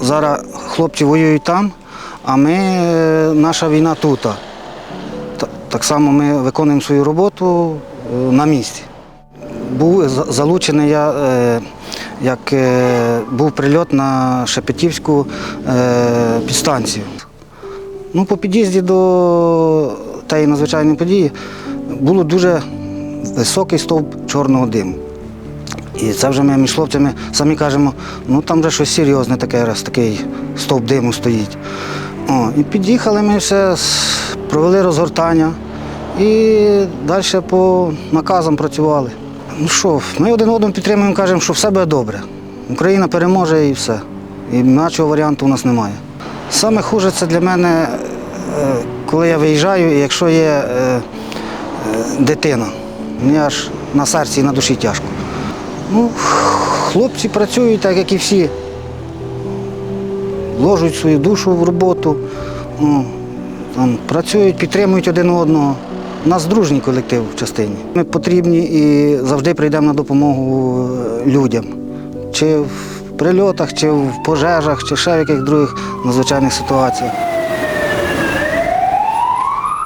зараз хлопці воюють там, а ми, е, наша війна тут. Так само ми виконуємо свою роботу е, на місці. Був залучений я, е, як був прильот на Шепетівську підстанцію. Ну, по під'їзді до тієї надзвичайної події було дуже високий стовп чорного диму. І це вже ми між хлопцями самі кажемо, ну там вже щось серйозне таке, раз такий стовп диму стоїть. О, і під'їхали ми все, провели розгортання і далі по наказам працювали. Ну що, ми один одного підтримуємо, кажемо, що все буде добре. Україна переможе і все. І іншого варіанту у нас немає. Саме хуже це для мене, е, коли я виїжджаю, і якщо є е, е, дитина. Мені аж на серці і на душі тяжко. Ну, хлопці працюють так, як і всі. Вложують свою душу в роботу, ну, там, працюють, підтримують один одного. У нас дружній колектив в частині. Ми потрібні і завжди прийдемо на допомогу е, людям. Чи в прильотах, чи в пожежах, чи ще в яких других надзвичайних ситуаціях.